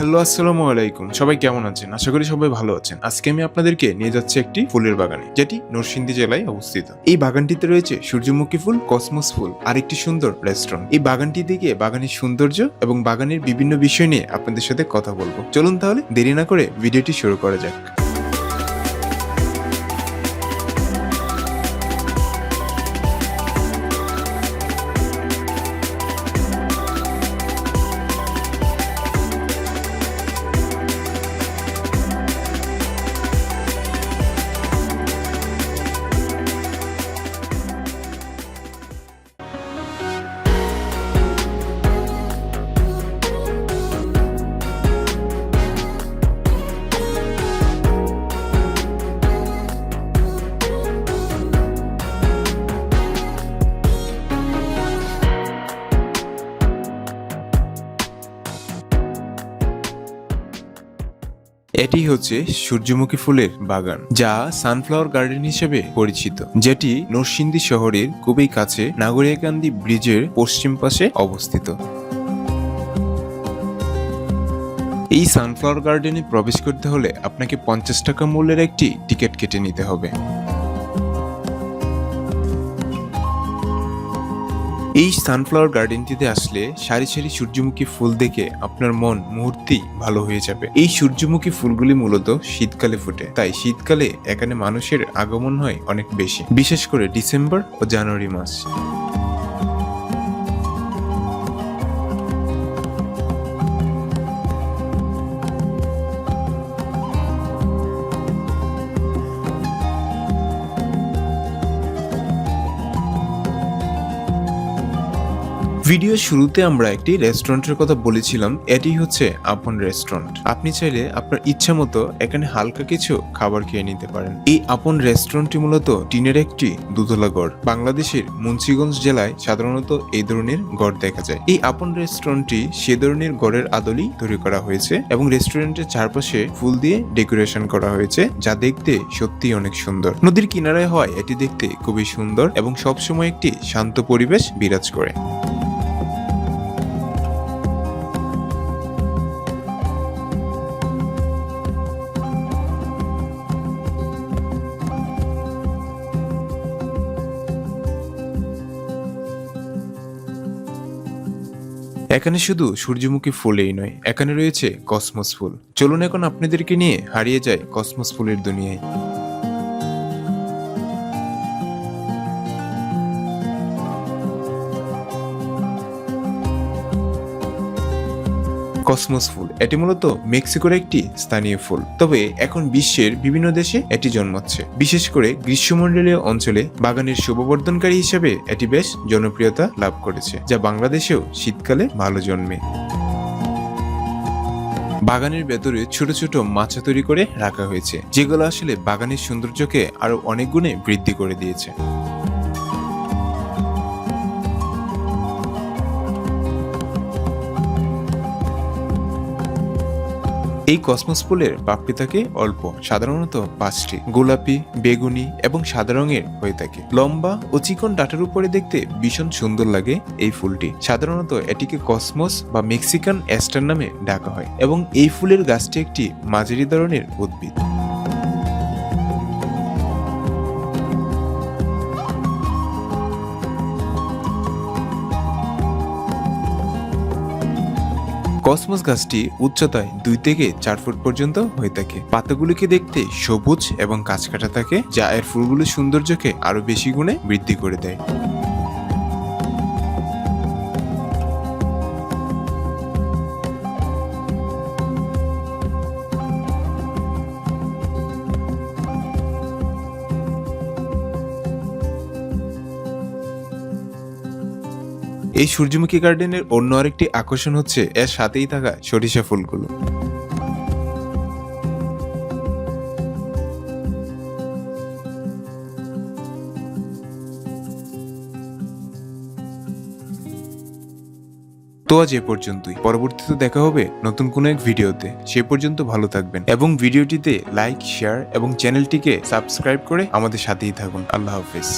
Hello, আসসালামু আলাইকুম। সবাই কেমন আছেন? আশা করি সবাই ভালো আছেন। আজকে আমি আপনাদেরকে নিয়ে যাচ্ছি একটি ফুলের বাগানে, যেটি নরসিংদী জেলায় অবস্থিত। এই বাগানটিতে রয়েছে সূর্যমুখী ফুল, কসমস ফুল আর একটি সুন্দর রেস্টুরেন্ট। এই বাগানটি দেখে বাগানের সৌন্দর্য এবং বাগানের বিভিন্ন বিষয় নিয়ে আপনাদের সাথে কথা বলব। চলুন তাহলে দেরি না করে ভিডিওটি শুরু করা যাক। এটি হচ্ছে সূর্যমুখী ফুলের বাগান, যা সানফ্লাওয়ার গার্ডেন হিসেবে পরিচিত, যেটি নরসিংদী শহরের খুবই কাছে নাগরিয়াকান্দি ব্রিজের পশ্চিম পাশে অবস্থিত। এই সানফ্লাওয়ার গার্ডেনে প্রবেশ করতে হলে আপনাকে পঞ্চাশ টাকা মূল্যের একটি টিকিট কেটে নিতে হবে। এই সানফ্লাওয়ার গার্ডেনটিতে আসলে সারি সারি সূর্যমুখী ফুল দেখে আপনার মন মুহূর্তেই ভালো হয়ে যাবে। এই সূর্যমুখী ফুলগুলি মূলত শীতকালে ফোটে, তাই শীতকালে এখানে মানুষের আগমন হয় অনেক বেশি। বিশেষ করে ডিসেম্বর ও জানুয়ারি মাস। ভিডিও শুরুতে আমরা একটি রেস্টুরেন্টের কথা বলেছিলাম। এটি হচ্ছে আপন রেস্টুরেন্ট। আপনি চাইলে আপনার ইচ্ছা মতো এখানে হালকা কিছু খাবার খেয়ে নিতে পারেন। এই আপন রেস্টুরেন্টটি মূলত টিনের একটি দুতলা গড় বাংলাদেশের মুন্সিগঞ্জ জেলায় সাধারণত এই ধরনের গড় দেখা যায়। এই আপন রেস্টুরেন্টটি সে ধরনের গড়ের আদলেই তৈরি করা হয়েছে এবং রেস্টুরেন্টের চারপাশে ফুল দিয়ে ডেকোরেশন করা হয়েছে, যা দেখতে সত্যিই অনেক সুন্দর। নদীর কিনারায় হয় এটি দেখতে খুবই সুন্দর এবং সবসময় একটি শান্ত পরিবেশ বিরাজ করে। এখানে শুধু সূর্যমুখী ফুলেই নয়, এখানে রয়েছে কসমস ফুল। চলুন এখন আপনাদেরকে নিয়ে হারিয়ে যায় কসমস ফুলের দুনিয়ায়। কসমস ফুল। এটি মূলত মেক্সিকোর একটি স্থানীয় ফুল। তবে এখন বিশ্বের বিভিন্ন দেশে এটি জন্মাচ্ছে। বিশেষ করে গ্রীষ্মমণ্ডলীয় অঞ্চলে বাগানের শুভবর্ধনকারী হিসেবে এটি বেশ জনপ্রিয়তা লাভ করেছে, যা বাংলাদেশেও শীতকালে ভালো জন্মে। বাগানের ভেতরে ছোট ছোট মাছা তৈরি করে রাখা হয়েছে, যেগুলো আসলে বাগানের সৌন্দর্যকে আরও অনেক গুণে বৃদ্ধি করে দিয়েছে। এই কসমস ফুলের পাপড়ি থাকে অল্প, সাধারণত পাঁচটি, গোলাপি, বেগুনি এবং সাদা রঙের হয়ে থাকে। লম্বা ও চিকন ডাটার উপরে দেখতে ভীষণ সুন্দর লাগে এই ফুলটি। সাধারণত এটিকে কসমস বা মেক্সিকান অ্যাস্টার নামে ডাকা হয় এবং এই ফুলের গাছটি একটি মাঝারি ধরনের উদ্ভিদ। কসমস গাছটি উচ্চতায় দুই থেকে চার ফুট পর্যন্ত হয়ে থাকে। পাতাগুলিকে দেখতে সবুজ এবং কাঁচকাটা থাকে, যা এর ফুলগুলির সৌন্দর্যকে আরও বেশি গুণে বৃদ্ধি করে দেয়। এই সূর্যমুখী গার্ডেনের অন্য আরেকটি আকর্ষণ হচ্ছে এর সাথেই থাকা সরিষা ফুলগুলো। তো আজ এ পর্যন্তই। পরবর্তীতে দেখা হবে নতুন কোনো এক ভিডিওতে। সে পর্যন্ত ভালো থাকবেন এবং ভিডিওটিতে লাইক শেয়ার এবং চ্যানেলটিকে সাবস্ক্রাইব করে আমাদের সাথেই থাকুন। আল্লাহ হাফিজ।